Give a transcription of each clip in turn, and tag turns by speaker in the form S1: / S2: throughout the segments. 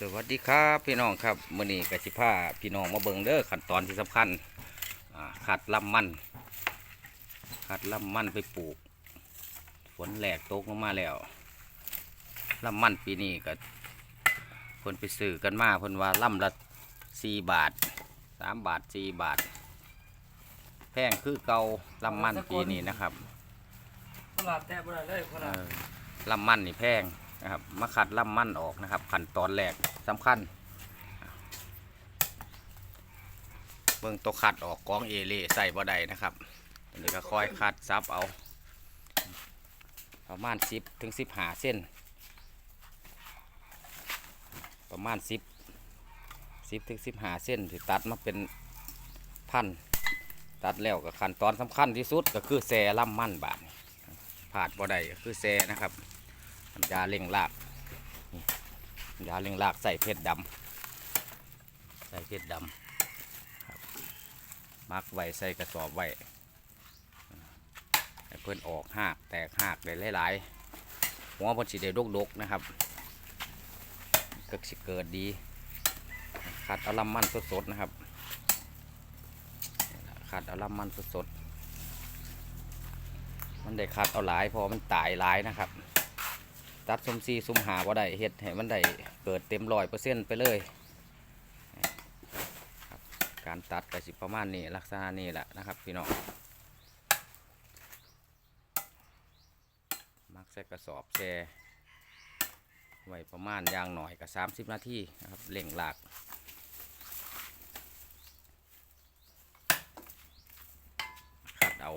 S1: สวัสดีครับพี่น้องครับมื้อนี้กสิพาพี่น้องมาเบิ่งเด้อขั้นตอนที่สำคัญอ่าขัดลำมันขัดลำมันไปปลูก ฝนแหลกตกลงมาแล้วลำมันปีนี้ก็เพิ่นไปซื้อกันมาเพิ่นว่าลำละสี่บาทสามบาทสี่บาท แพงคือเก่าลำมันปีนี้นะครับ
S2: ตลาดแทบบ่ได้เลยคน
S1: เอ
S2: ละ
S1: อลำมันนี่แพง นะครับมาคัดลำมั่นออกนะครับขั้นตอนแรกสำคัญ เบิ่งตัวคัดออกกองเอเล่ใส่บ่ได้นะครับอันนี้ก็ค่อยคัดซับเอา ประมาณสิบถึงสิบหาเส้น ประมาณสิบสิบถึงสิบหาเส้นที่ตัดมาเป็นพันตัดแล้วก็ขั้นตอนสำคัญที่สุดก็คือแซ่ลำมั่นบาดนี้ผาดบ่ได้ก็คือแซ่นะครับ ยาเล่งรากยาเล่งรากใส่เพชรดำใส่เพชรดำครับมักไว้ใส่กระสอบไว้เพื่อนออกหากแตกหากได้หลายๆหัวพิ่นสิได้ดกๆนะครับก็สิเกิดดีขัดเอาลำมันสดๆนะครับขัดเอาลำมันสดๆมันได้คัดเอาหลายพอมันตายหลายนะครับ ตัดซุมซีซุมหาว่าได้เฮ็ดให้มันได้เกิดเต็มร้อยเปอร์เซ็นต์ไปเลย การตัดก็สิประมาณนี้ลักษณะนี้แหละนะครับพี่น้องมักใส่กระสอบแช่ไว้ประมาณยางหน่อยกับ30นาทีนะครับเล่งหลากคัดเอา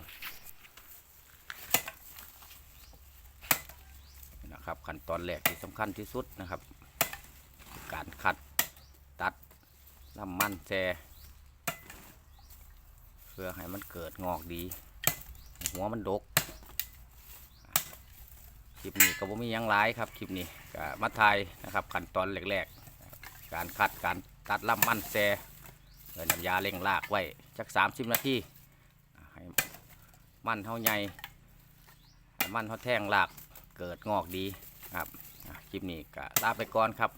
S1: นะครับขั้นตอนแรกที่สำคัญที่สุดนะครับ การคัดตัดลำมันแจเพื่อให้มันเกิดงอกดี หัวมันดกคลิปนี้ก็บ่มียังหลายครับคลิปนี้ก็มาถ่ายนะครับขั้นตอนแรกๆการคัดการตัดลำมันแจเลยน้ำยาเร่งรากไว้จัก30นาทีให้มันเท่าใหญ่มันเท่าแท่งรากเกิดงอกดี ครับคลิปนี้ก็ลาไปก่อนครับ